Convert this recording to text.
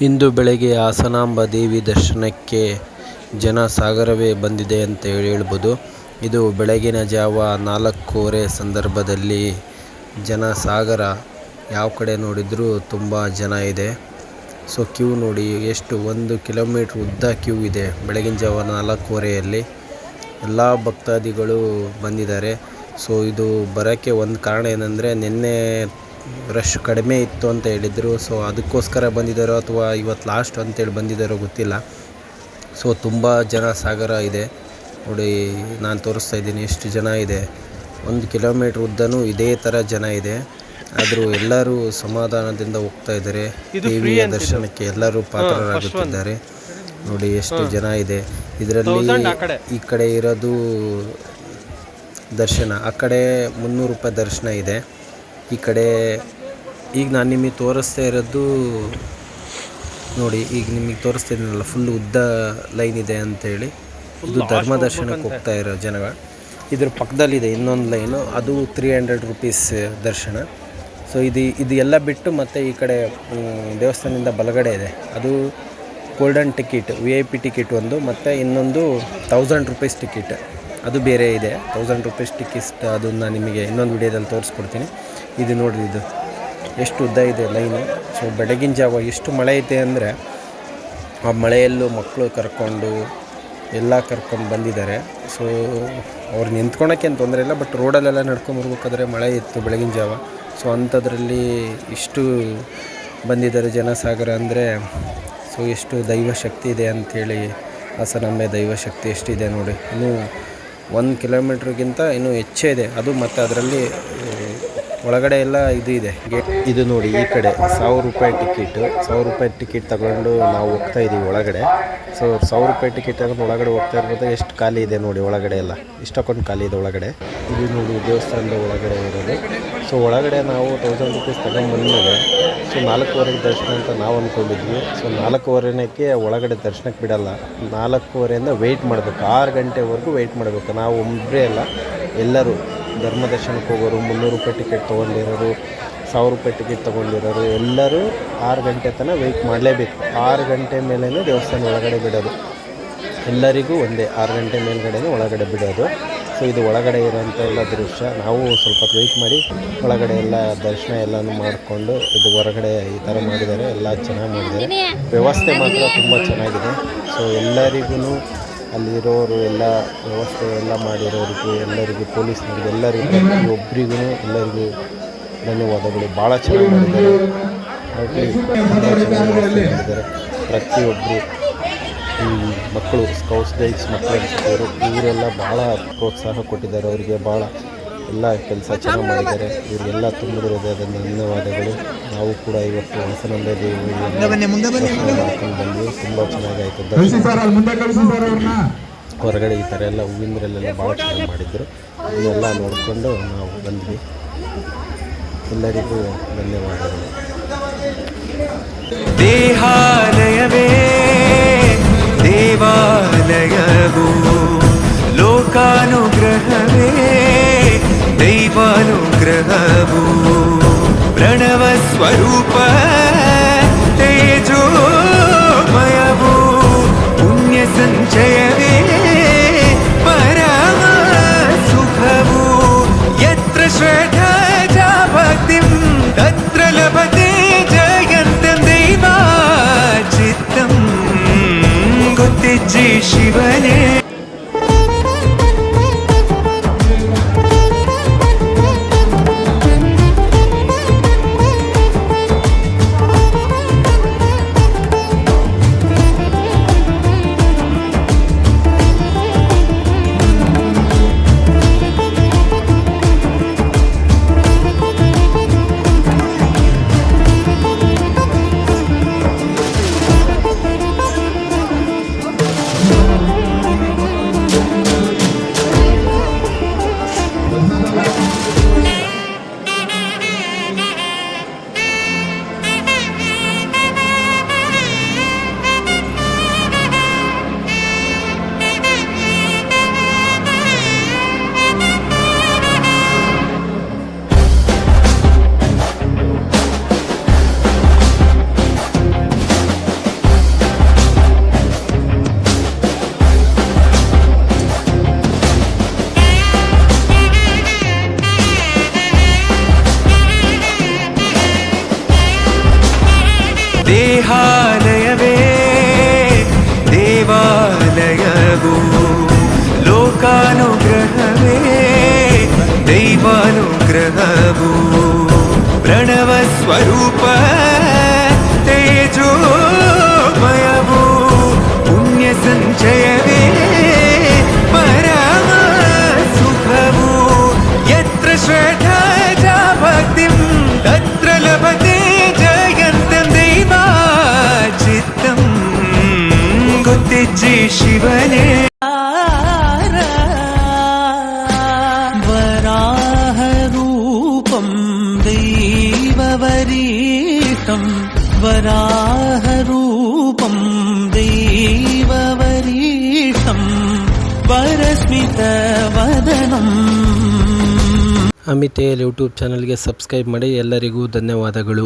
ಇಂದು ಬೆಳಗ್ಗೆ ಹಾಸನಾಂಬ ದೇವಿ ದರ್ಶನಕ್ಕೆ ಜನ ಸಾಗರವೇ ಬಂದಿದೆ ಅಂತ ಹೇಳಿ ಹೇಳ್ಬೋದು. ಇದು ಬೆಳಗಿನ ಜಾವ ನಾಲ್ಕೂವರೆ ಸಂದರ್ಭದಲ್ಲಿ ಜನ ಸಾಗರ ಯಾವ ಕಡೆ ನೋಡಿದರೂ ತುಂಬ ಜನ ಇದೆ. ಸೊ, ಕ್ಯೂ ನೋಡಿ, ಎಷ್ಟು ಒಂದು ಕಿಲೋಮೀಟ್ರ್ ಉದ್ದ ಕ್ಯೂ ಇದೆ ಬೆಳಗಿನ ಜಾವ ನಾಲ್ಕೂವರೆಯಲ್ಲಿ. ಎಲ್ಲ ಭಕ್ತಾದಿಗಳು ಬಂದಿದ್ದಾರೆ. ಸೊ, ಇದು ಬರೋಕ್ಕೆ ಒಂದು ಕಾರಣ ಏನಂದರೆ ನಿನ್ನೆ ರಶ್ ಕಡಿಮೆ ಇತ್ತು ಅಂತ ಹೇಳಿದರು. ಸೊ ಅದಕ್ಕೋಸ್ಕರ ಬಂದಿದ್ದಾರೋ ಅಥವಾ ಇವತ್ತು ಲಾಸ್ಟ್ ಅಂತೇಳಿ ಬಂದಿದ್ದಾರೋ ಗೊತ್ತಿಲ್ಲ. ಸೊ ತುಂಬ ಜನ ಸಾಗರ ಇದೆ. ನೋಡಿ ನಾನು ತೋರಿಸ್ತಾ ಇದ್ದೀನಿ. ಎಷ್ಟು ಜನ ಇದೆ? ಒಂದು ಕಿಲೋಮೀಟ್ರ್ ಉದ್ದನೂ ಇದೇ ಥರ ಜನ ಇದೆ. ಆದರೂ ಎಲ್ಲರೂ ಸಮಾಧಾನದಿಂದ ಹೋಗ್ತಾ ಇದ್ದಾರೆ. ದೇವಿಯ ದರ್ಶನಕ್ಕೆ ಎಲ್ಲರೂ ಪಾತ್ರರಾಗುತ್ತಿದ್ದಾರೆ. ನೋಡಿ ಎಷ್ಟು ಜನ ಇದೆ. ಇದರಲ್ಲಿ ಈ ಕಡೆ ಇರೋದು ದರ್ಶನ. ಆ ಕಡೆ ಮುನ್ನೂರು ರೂಪಾಯಿ ದರ್ಶನ ಇದೆ. ಈ ಕಡೆ ಈಗ ನಾನು ನಿಮಗೆ ತೋರಿಸ್ತಾ ಇರೋದು ನೋಡಿ ಈಗ ನಿಮಗೆ ತೋರಿಸ್ತಾ ಇದ್ದೀನಲ್ಲ ಫುಲ್ ಉದ್ದ ಲೈನ್ ಇದೆ ಅಂತೇಳಿ ಇದು ಧರ್ಮ ದರ್ಶನಕ್ಕೆ ಹೋಗ್ತಾ ಇರೋ ಜನಗಳು. ಇದ್ರ ಪಕ್ಕದಲ್ಲಿದೆ ಇನ್ನೊಂದು ಲೈನು ಅದು ತ್ರೀ ಹಂಡ್ರೆಡ್ ರುಪೀಸ್ ದರ್ಶನ. ಸೊ ಇದು ಇದು ಎಲ್ಲ ಬಿಟ್ಟು ಮತ್ತು ಈ ಕಡೆ ದೇವಸ್ಥಾನದಿಂದ ಬಲಗಡೆ ಇದೆ. ಅದು golden ticket V I P ticket ಒಂದು ಮತ್ತು ಇನ್ನೊಂದು ತೌಸಂಡ್ ರುಪೀಸ್ ಟಿಕೆಟ್ ಅದು ಬೇರೆ ಇದೆ. ತೌಸಂಡ್ ರುಪೀಸ್ ಟಿಕೆಟ್ ಅದನ್ನು ನಿಮಗೆ ಇನ್ನೊಂದು ವಿಡಿಯೋದಲ್ಲಿ ತೋರಿಸ್ಕೊಡ್ತೀನಿ. ಇದು ನೋಡಿರಿ ಇದು. ಎಷ್ಟು ಉದ್ದ ಇದೆ ಲೈನು. ಸೊ ಬೆಳಗಿನ ಜಾವ ಎಷ್ಟು ಮಳೆ ಇದೆ ಅಂದರೆ, ಆ ಮಳೆಯಲ್ಲೂ ಮಕ್ಕಳು ಕರ್ಕೊಂಡು, ಎಲ್ಲ ಕರ್ಕೊಂಡು ಬಂದಿದ್ದಾರೆ. ಸೊ ಅವ್ರು ನಿಂತ್ಕೊಳಕ್ಕೇನು ತೊಂದರೆ ಇಲ್ಲ ಬಟ್ ರೋಡಲ್ಲೆಲ್ಲ ನಡ್ಕೊಂಬರ್ಬೇಕಾದ್ರೆ ಮಳೆ ಇತ್ತು ಬೆಳಗಿನ ಜಾವ. ಸೊ ಅಂಥದ್ರಲ್ಲಿ ಇಷ್ಟು ಬಂದಿದ್ದಾರೆ ಜನಸಾಗರ ಅಂದರೆ ಸೊ ಎಷ್ಟು ದೈವ ಶಕ್ತಿ ಇದೆ ಅಂಥೇಳಿ ಹಾಸನಾಂಬೆ ದೈವ ಶಕ್ತಿ ಎಷ್ಟಿದೆ ನೋಡಿ. ಇನ್ನೂ ಒಂದು ಕಿಲೋಮೀಟ್ರಿಗಿಂತ ಇನ್ನೂ ಹೆಚ್ಚೇ ಇದೆ. ಅದು ಮತ್ತು ಅದರಲ್ಲಿ ಒಳಗಡೆ ಎಲ್ಲ ಇದು ಇದೆ. ಇದು ನೋಡಿ, ಈ ಕಡೆ ಸಾವಿರ ರೂಪಾಯಿ ಟಿಕೆಟ್, ಸಾವಿರ ರೂಪಾಯಿ ಟಿಕೆಟ್ ತಗೊಂಡು ನಾವು ಹೋಗ್ತಾ ಇದ್ದೀವಿ ಒಳಗಡೆ. ಸೊ ಸಾವಿರ ರೂಪಾಯಿ ಟಿಕೆಟ್ ತಗೊಂಡು ಒಳಗಡೆ ಹೋಗ್ತಾ ಇರ್ಬೋದು, ಎಷ್ಟು ಖಾಲಿ ಇದೆ ನೋಡಿ ಒಳಗಡೆ ಎಲ್ಲ. ಇಷ್ಟಕ್ಕೊಂದು ಖಾಲಿ ಇದೆ ಒಳಗಡೆ. ಇದು ನೋಡಿ ದೇವಸ್ಥಾನದ ಒಳಗಡೆ ಇರೋದು. ಸೊ ಒಳಗಡೆ ನಾವು ತೌಸಂಡ್ ರುಪೀಸ್ ತಗೊಂಡ್ಬಂದ್ಮೇಲೆ ಸೊ ನಾಲ್ಕೂವರೆಗೆ ದರ್ಶನ ಅಂತ ನಾವು ಅಂದ್ಕೊಂಡಿದ್ವಿ ಸೊ ನಾಲ್ಕೂವರೆನಕ್ಕೆ ಒಳಗಡೆ ದರ್ಶನಕ್ಕೆ ಬಿಡಲ್ಲ. ನಾಲ್ಕೂವರೆಯಿಂದ ವೆಯ್ಟ್ ಮಾಡಬೇಕು. ಆರು ಗಂಟೆವರೆಗೂ ವೆಯ್ಟ್ ಮಾಡಬೇಕು. ನಾವು ಒಬ್ಬರೇ ಅಲ್ಲ, ಎಲ್ಲರೂ. ಧರ್ಮ ದರ್ಶನಕ್ಕೆ ಹೋಗೋರು, ಮುನ್ನೂರು ರೂಪಾಯಿ ಟಿಕೆಟ್ ತೊಗೊಂಡಿರೋರು, ಸಾವಿರ ರೂಪಾಯಿ ಟಿಕೆಟ್ ತೊಗೊಂಡಿರೋರು, ಎಲ್ಲರೂ ಆರು ಗಂಟೆ ತನಕ ವೆಯ್ಟ್ ಮಾಡಲೇಬೇಕು. ಆರು ಗಂಟೆ ಮೇಲೇ ದೇವಸ್ಥಾನ ಒಳಗಡೆ ಬಿಡೋದು. ಎಲ್ಲರಿಗೂ ಒಂದೇ, ಆರು ಗಂಟೆ ಮೇಲ್ಗಡೆನೇ ಒಳಗಡೆ ಬಿಡೋದು. ಸೊ ಇದು ಒಳಗಡೆ ಇರೋಂಥ ಎಲ್ಲ ದೃಶ್ಯ. ನಾವು ಸ್ವಲ್ಪ ವೆಯ್ಟ್ ಮಾಡಿ, ಒಳಗಡೆ ಎಲ್ಲ ದರ್ಶನ ಎಲ್ಲನೂ ಮಾಡಿಕೊಂಡು, ಇದು ಹೊರಗಡೆ ಈ ಥರ ಮಾಡಿದ್ದಾರೆ, ಎಲ್ಲ ಚೆನ್ನಾಗಿ ಮಾಡಿದ್ದಾರೆ. ವ್ಯವಸ್ಥೆ ಮಾತ್ರ ತುಂಬ ಚೆನ್ನಾಗಿದೆ. ಸೊ ಎಲ್ಲರಿಗೂ ಅಲ್ಲಿರೋರು ಎಲ್ಲ ವ್ಯವಸ್ಥೆ ಎಲ್ಲ ಮಾಡಿರೋರಿಗೆ, ಎಲ್ಲರಿಗೂ, ಪೊಲೀಸ್ನವ್ರಿಗೆ, ಎಲ್ಲರಿಗೂ, ಪ್ರತಿಯೊಬ್ಬರಿಗೂ ಎಲ್ಲರಿಗೂ ಧನ್ಯವಾದಗಳು. ಭಾಳ ಚೆನ್ನಾಗಿ ಮಾಡಿದ್ದಾರೆ. ಪ್ರತಿಯೊಬ್ಬರು ಈ ಮಕ್ಕಳು ಸ್ಕೌಟ್ಸ್ ಗೈಡ್ಸ್ ಮಕ್ಕಳು ಇವರೆಲ್ಲ ಭಾಳ ಪ್ರೋತ್ಸಾಹ ಕೊಟ್ಟಿದ್ದಾರೆ. ಅವರಿಗೆ ಭಾಳ ಎಲ್ಲ ಕೆಲಸ ಚೆನ್ನಾಗಿ ಮಾಡಿದ್ದಾರೆ. ಇವರಿಗೆಲ್ಲ ತುಂಬಿರೋದೇ ಹೃದಯದ ಧನ್ಯವಾದಗಳು. ನಾವು ಕೂಡ ಇವತ್ತು ಹೊಸನಂದ ದೇವಿ ಮಾಡ್ಕೊಂಡು ಬಂದ್ವಿ. ತುಂಬ ಚೆನ್ನಾಗಾಯಿತು. ಹೊರಗಡೆ ಈ ಥರ ಎಲ್ಲ ಹೂವಿಂದ್ರಲ್ಲೆಲ್ಲ ಭಾಳ ಚೆನ್ನಾಗಿ ಮಾಡಿದ್ರು. ಇವೆಲ್ಲ ನೋಡಿಕೊಂಡು ನಾವು ಬಂದ್ವಿ. ಎಲ್ಲರಿಗೂ ಧನ್ಯವಾದಗಳು. ದೇಹಾಲಯವೇ स्वरूप तेजो ದೈವಾನುಗ್ರಹವು ಪ್ರಣವ ಸ್ವರೂಪ ತೇಜೋಮಯವು ಪುಣ್ಯ ಸಂಚಯವೇ ಪರಮ ಸುಖವು ಯತ್ರ ಶ್ರದ್ಧಾ ಚ ಭಕ್ತಿಂ ತತ್ರ ಲಭತೆ ಜಯಂತಂ ದೈವಾಚಿತ್ತಂ ಗೊತ್ತಿಜ್ಜಿ ಶಿವನೇ दैववरीतं वराहरूपं दैववरीतं वरस्मितवदनम् ಅಮಿತೇಲ್ ಯೂಟ್ಯೂಬ್ ಚಾನಲ್ಗೆ ಸಬ್ಸ್ಕ್ರೈಬ್ ಮಾಡಿ ಎಲ್ಲರಿಗೂ ಧನ್ಯವಾದಗಳು